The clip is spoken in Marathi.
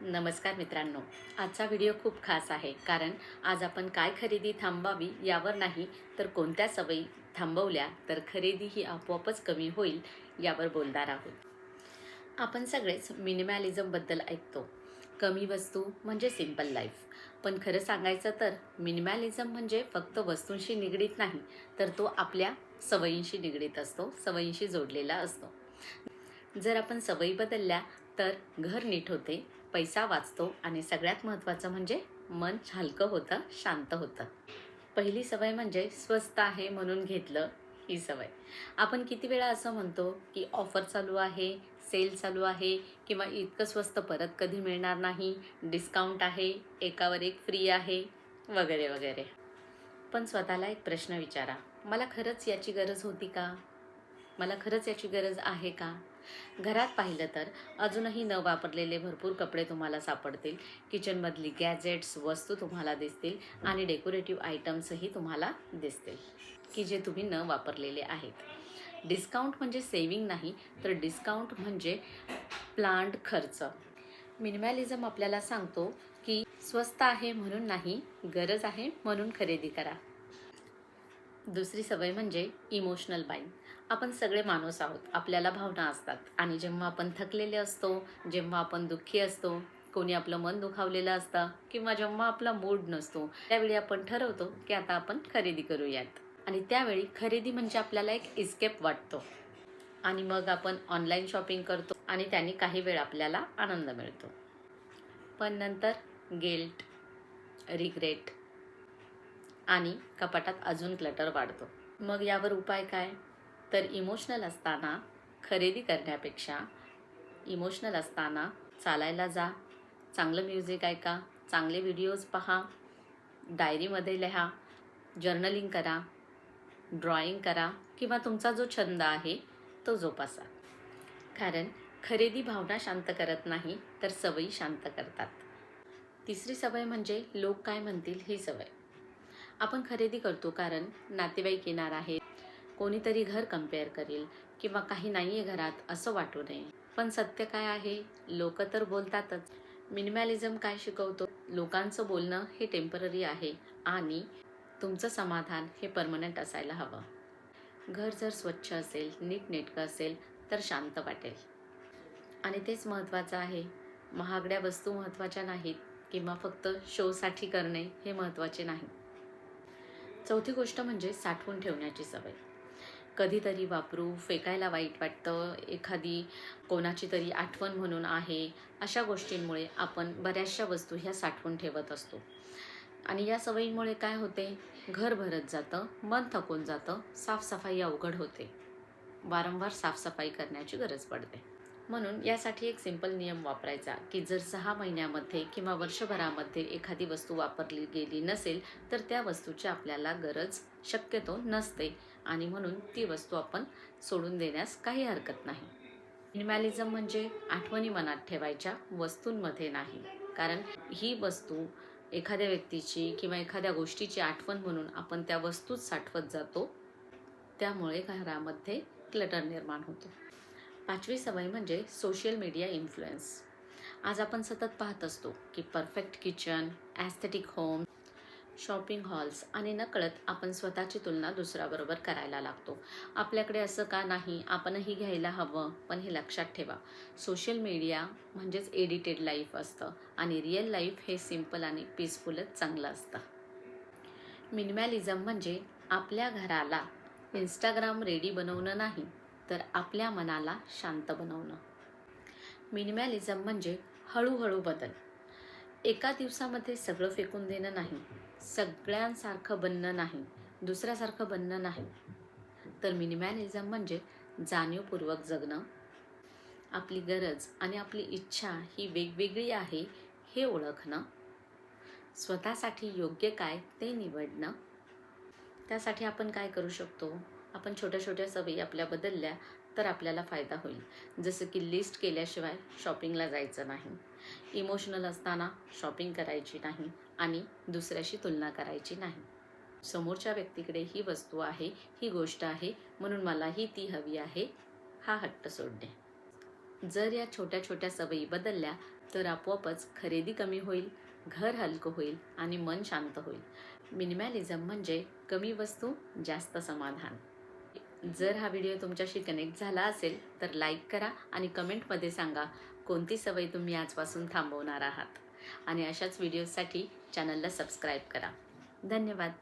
नमस्कार मित्रांनो. आजचा व्हिडिओ खूप खास आहे. कारण आज आपण काय खरेदी थांबावी यावर नाही तर कोणत्या सवयी थांबवल्या तर खरेदी ही आपोआपच कमी होईल यावर बोलणार आहोत. आपण सगळेच मिनिमॅलिझमबद्दल ऐकतो. कमी वस्तू म्हणजे सिंपल लाईफ पण खरं सांगायचं तर मिनिमॅलिझम म्हणजे फक्त वस्तूंशी निगडीत नाही तर तो आपल्या सवयींशी निगडीत असतो सवयींशी जोडलेला असतो. जर आपण सवयी बदलल्या तर घर नीट होते पैसा वाचतो आणि सगळ्यात महत्त्वाचं म्हणजे मन हलकं होतं शांत होतं. पहिली सवय म्हणजे स्वस्त आहे म्हणून घेतलं ही सवय. आपण किती वेळा असं म्हणतो की ऑफर चालू आहे सेल चालू आहे किंवा इतकं स्वस्त परत कधी मिळणार नाही डिस्काउंट आहे एकावर एक फ्री आहे वगैरे वगैरे. पण स्वतःला एक प्रश्न विचारा मला खरंच याची गरज होती का? मला खरंच याची गरज आहे का? घरात पाहिलं तर अजूनही न वापरलेले भरपूर कपडे तुम्हाला सापडतील. किचनमधली गॅजेट्स वस्तू तुम्हाला दिसतील आणि डेकोरेटिव्ह आयटम्सही तुम्हाला दिसतील की जे तुम्ही न वापरलेले आहेत. डिस्काउंट म्हणजे सेविंग नाही तर डिस्काउंट म्हणजे प्लांट खर्च. मिनिमॅलिझम आपल्याला सांगतो की स्वस्त आहे म्हणून नाही गरज आहे म्हणून खरेदी करा. दुसरी सवय म्हणजे इमोशनल बाईंग आपण सगळे माणूस आहोत आपल्याला भावना असतात. आणि जेव्हा आपण थकलेले असतो जेव्हा आपण दुःखी असतो कोणी आपलं मन दुखावलेलं असतं किंवा जेव्हा आपला मूड नसतो त्यावेळी आपण ठरवतो की आता आपण खरेदी करूयात. आणि त्यावेळी खरेदी म्हणजे आपल्याला एक इस्केप वाटतो. आणि मग आपण ऑनलाईन शॉपिंग करतो आणि त्यांनी काही वेळ आपल्याला आनंद मिळतो. पण नंतर गिल्ट रिग्रेट आणि कपाटात अजून क्लटर वाढतो. मग यावर उपाय काय? तर इमोशनल असताना खरेदी करण्यापेक्षा इमोशनल असताना चालायला जा. चांगलं म्युझिक ऐका चांगले व्हिडिओज पहा डायरीमध्ये लिहा जर्नलिंग करा ड्रॉइंग करा किंवा तुमचा जो छंद आहे तो जोपासा. कारण खरेदी भावना शांत करत नाही तर सवयी शांत करतात. तिसरी सवय म्हणजे लोक काय म्हणतील ही सवय. आपण खरेदी करतो कारण नातेवाईक येणार आहेत. कोणीतरी घर कंपेअर करेल किंवा काही नाही आहे घरात असं वाटू नये. पण सत्य काय आहे? लोक तर बोलतातच. मिनिमॅलिझम काय शिकवतो? लोकांचं बोलणं हे टेंपररी आहे आणि तुमचं समाधान हे परमनंट असायला हवं. घर जर स्वच्छ असेल नीटनेटकं असेल तर शांत वाटेल. आणि तेच महत्त्वाचं आहे. महागड्या वस्तू महत्त्वाच्या नाहीत किंवा फक्त शोसाठी करणे हे महत्त्वाचे नाही. चौथी गोष्ट म्हणजे साठवून ठेवण्याची सवय. कधीतरी वापरू फेकायला वाईट वाटतं एखादी कोणाची तरी आठवण म्हणून आहे अशा गोष्टींमुळे आपण बऱ्याचशा वस्तू ह्या साठवून ठेवत असतो. आणि या सवयींमुळे काय होते? घर भरत जातं मन थकून जातं साफसफाई अवघड होते. वारंवार साफसफाई करण्याची गरज पडते. म्हणून यासाठी एक सिंपल नियम वापरायचा की जर सहा महिन्यामध्ये किंवा वर्षभरामध्ये एखादी वस्तू वापरली गेली नसेल तर त्या वस्तूची आपल्याला गरज शक्यतो नसते आणि म्हणून ती वस्तू आपण सोडून देण्यास काही हरकत नाही. मिनिमॅलिझम म्हणजे आठवणी मनात ठेवायच्या वस्तूंमध्ये नाही. कारण ही वस्तू एखाद्या व्यक्तीची किंवा एखाद्या गोष्टीची आठवण म्हणून आपण त्या वस्तूच साठवत जातो त्यामुळे घरामध्ये क्लटर निर्माण होतो. पाचवी सवय म्हणजे सोशल मीडिया इन्फ्लुएन्स आज आपण सतत पाहत असतो की perfect kitchen aesthetic home shopping hauls आणि नकळत आपण स्वतःची तुलना दुसऱ्याबरोबर करायला लागतो. आपल्याकडे असं का नाही? आपणही घ्यायला हवं पण हे लक्षात ठेवा. सोशल मीडिया म्हणजेच एडिटेड लाईफ असतं आणि रिअल लाईफ हे सिंपल आणि पीसफुलच चांगलं असतं. मिनिमॅलिझम म्हणजे आपल्या घराला इंस्टाग्राम रेडी बनवणं नाही तर आपल्या मनाला शांत बनवणं. मिनिमॅलिझम म्हणजे हळूहळू बदल. एका दिवसामध्ये सगळं फेकून देणं नाही सगळ्यांसारखं बनणं नाही दुसऱ्यासारखं बनणं नाही. तर मिनिमॅलिझम म्हणजे जाणीवपूर्वक जगणं. आपली गरज आणि आपली इच्छा ही वेगवेगळी आहे हे ओळखणं. स्वतःसाठी योग्य काय ते निवडणं. त्यासाठी आपण काय करू शकतो? आपण छोट्या छोट्या सवयी आपल्या बदलल्या तर आपल्याला फायदा होईल. जसं की लिस्ट केल्याशिवाय शॉपिंगला जायचं नाही. इमोशनल असताना शॉपिंग करायची नाही आणि दुसऱ्याशी तुलना करायची नाही. समोरच्या व्यक्तीकडे ही वस्तू आहे ही गोष्ट आहे म्हणून मलाही ती हवी आहे हा हट्ट सोडणे. जर या छोट्या छोट्या सवयी बदलल्या तर आपोआपच खरेदी कमी होईल घर हलकं होईल आणि मन शांत होईल. मिनिमॅलिझम म्हणजे कमी वस्तू जास्त समाधान. जर हा व्हिडिओ तुमच्याशी कनेक्ट झाला असेल तर लाईक करा आणि कमेंटमध्ये सांगा कोणती सवय तुम्ही आजपासून थांबवणार आहात? आणि अशाच व्हिडिओसाठी चॅनलला सबस्क्राईब करा. धन्यवाद.